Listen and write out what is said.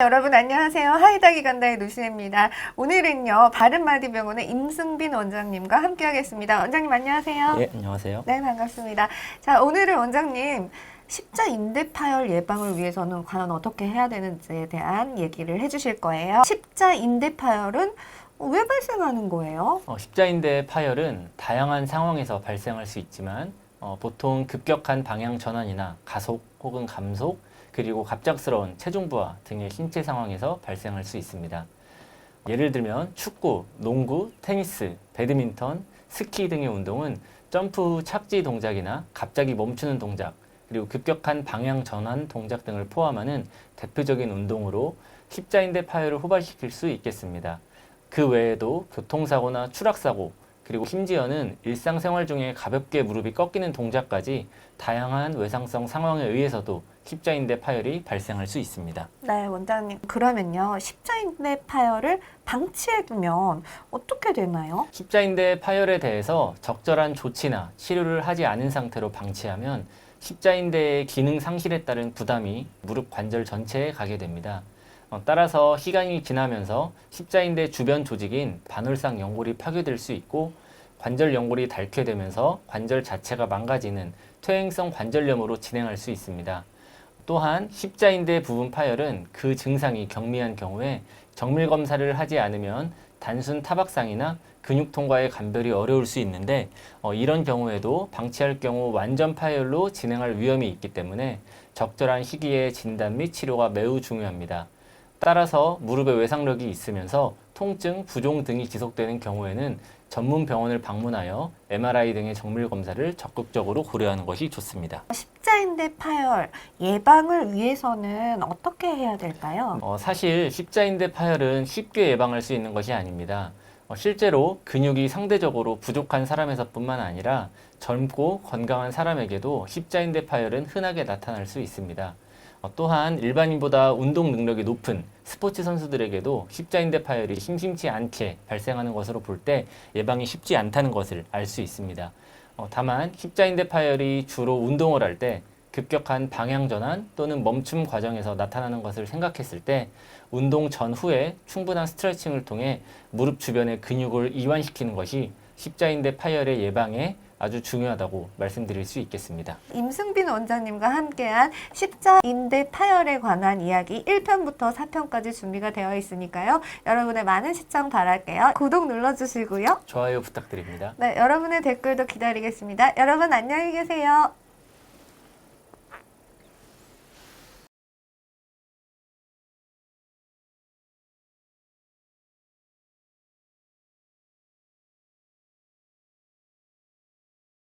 여러분 안녕하세요. 하이다기 간다의 노신입니다. 오늘은요 바른마디병원의 임승빈 원장님과 함께하겠습니다. 원장님 안녕하세요. 예, 안녕하세요. 네 반갑습니다. 자 오늘은 원장님 십자 인대 파열 예방을 위해서는 과연 어떻게 해야 되는지에 대한 얘기를 해주실 거예요. 십자 인대 파열은 왜 발생하는 거예요? 어, 십자 인대 파열은 다양한 상황에서 발생할 수 있지만 어, 보통 급격한 방향 전환이나 가속 혹은 감속 그리고 갑작스러운 체중 부하 등의 신체 상황에서 발생할 수 있습니다. 예를 들면 축구, 농구, 테니스, 배드민턴, 스키 등의 운동은 점프 후 착지 동작이나 갑자기 멈추는 동작, 그리고 급격한 방향 전환 동작 등을 포함하는 대표적인 운동으로 십자인대 파열을 호발시킬 수 있겠습니다. 그 외에도 교통사고나 추락사고, 그리고 심지어는 일상생활 중에 가볍게 무릎이 꺾이는 동작까지 다양한 외상성 상황에 의해서도 십자인대 파열이 발생할 수 있습니다. 네 원장님 그러면요 십자 인대 파열을 방치해두면 어떻게 되나요? 십자인대 파열에 대해서 적절한 조치나 치료를 하지 않은 상태로 방치하면 십자인대의 기능 상실에 따른 부담이 무릎 관절 전체에 가게 됩니다. 어, 따라서 시간이 지나면서 십자인대 주변 조직인 반월상 연골이 파괴될 수 있고 관절 연골이 닳게 되면서 관절 자체가 망가지는 퇴행성 관절염으로 진행할 수 있습니다. 또한 십자인대 부분 파열은 그 증상이 경미한 경우에 정밀 검사를 하지 않으면 단순 타박상이나 근육 통과의 감별이 어려울 수 있는데 어, 이런 경우에도 방치할 경우 완전 파열로 진행할 위험이 있기 때문에 적절한 시기에 진단 및 치료가 매우 중요합니다. 따라서 무릎에 외상력이 있으면서 통증, 부종 등이 지속되는 경우에는 전문 병원을 방문하여 MRI 등의 정밀 검사를 적극적으로 고려하는 것이 좋습니다. 십자 인대 파열 예방을 위해서는 어떻게 해야 될까요? 어, 사실 십자인대 파열은 쉽게 예방할 수 있는 것이 아닙니다. 어, 실제로 근육이 상대적으로 부족한 사람에서뿐만 아니라 젊고 건강한 사람에게도 십자인대 파열은 흔하게 나타날 수 있습니다. 어, 또한 일반인보다 운동 능력이 높은 스포츠 선수들에게도 십자인대 파열이 심심치 않게 발생하는 것으로 볼 때 예방이 쉽지 않다는 것을 알 수 있습니다. 어, 다만 십자인대 파열이 주로 운동을 할 때 급격한 방향 전환 또는 멈춤 과정에서 나타나는 것을 생각했을 때 운동 전후에 충분한 스트레칭을 통해 무릎 주변의 근육을 이완시키는 것이 십자인대 파열의 예방에 아주 중요하다고 말씀드릴 수 있겠습니다. 임승빈 원장님과 함께한 십자 인대 파열에 관한 이야기 1편부터 4편까지 준비가 되어 있으니까요. 여러분의 많은 시청 바랄게요. 구독 눌러주시고요. 좋아요 부탁드립니다. 네, 여러분의 댓글도 기다리겠습니다. 여러분 안녕히 계세요.